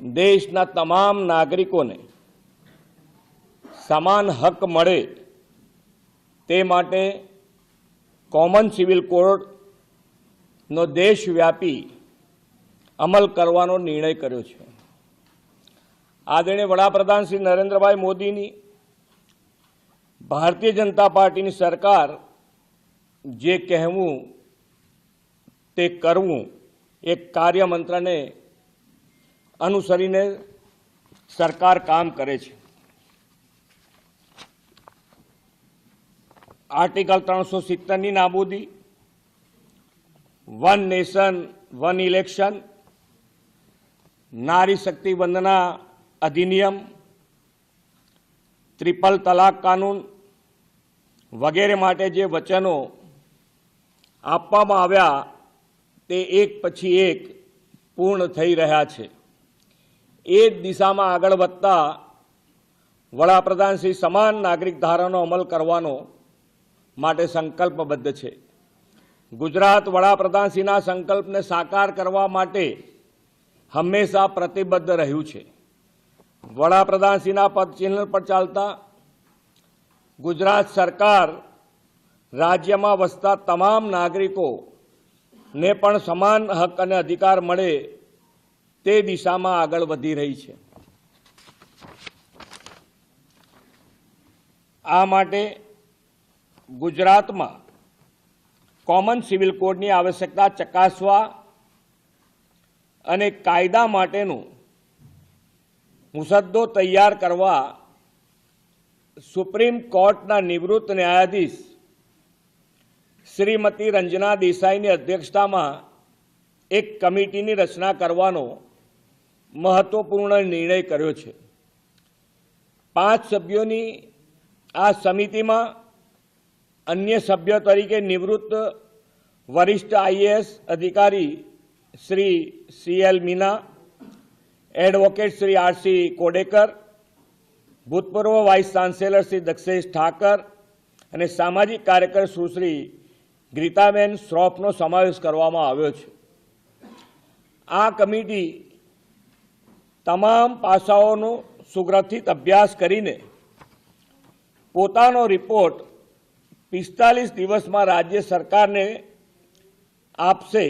દેશના તમામ નાગરિકોને સમાન હક મળે તે માટે કોમન સિવિલ કોડનો દેશવ્યાપી અમલ કરવાનો નિર્ણય કર્યો છે. આદરણીય વડાપ્રધાન શ્રી નરેન્દ્રભાઈ મોદીની ભારતીય જનતા પાર્ટીની સરકાર જે કહેવું તે કરવું એક કાર્યમંત્રને અનુસરીને સરકાર કામ કરે છે. આર્ટિકલ ત્રણસો સિત્તેરની નાબૂદી, વન નેશન, વન ઇલેક્શન, નારી શક્તિ વંદના અધિનિયમ, ત્રિપલ તલાક કાનૂન વગેરે માટે જે વચનો આપવામાં આવ્યા તે એક પછી એક પૂર્ણ થઈ રહ્યા છે. એ જ દિશામાં આગળ વધતા વડાપ્રધાન શ્રી સમાન નાગરિક ધારાનો અમલ કરવાનો માટે સંકલ્પબદ્ધ છે. ગુજરાત વડાપ્રધાનશ્રીના સંકલ્પને સાકાર કરવા માટે હંમેશા પ્રતિબદ્ધ રહ્યું છે. વડાપ્રધાનશ્રીના પદચિહ્ન પર ચાલતા ગુજરાત સરકાર રાજ્યમાં વસતા તમામ નાગરિકોને પણ સમાન હક અને અધિકાર મળે તે દિશામાં આગળ વધી રહી છે. આ માટે ગુજરાતમાં કોમન સિવિલ કોડની આવશ્યકતા ચકાસવા અને કાયદા માટેનું મુસદ્દો તૈયાર કરવા સુપ્રીમ કોર્ટના નિવૃત્ત ન્યાયાધીશ શ્રીમતી રંજના દેસાઈની અધ્યક્ષતામાં એક કમિટીની રચના કરવાનો મહત્વપૂર્ણ નિર્ણય કર્યો છે. પાંચ સભ્યોની આ સમિતિમાં અન્ય સભ્યો તરીકે નિવૃત્ત વરિષ્ઠ આઈએએસ અધિકારી Shri C L Meena, advocate Shri R C Kodekar, ભૂતપૂર્વ વાઇસ ચાન્સેલર શ્રી દક્ષેશ ઠાકર અને સામાજિક કાર્યકર સુશ્રી ગીતાબેન શ્રોફનો સમાવેશ કરવામાં આવ્યો છે. આ કમિટી તમામ પાસાઓનો સુગ્રથિત અભ્યાસ કરીને પોતાનો રિપોર્ટ પિસ્તાલીસ દિવસમાં રાજ્ય સરકારને આપશે.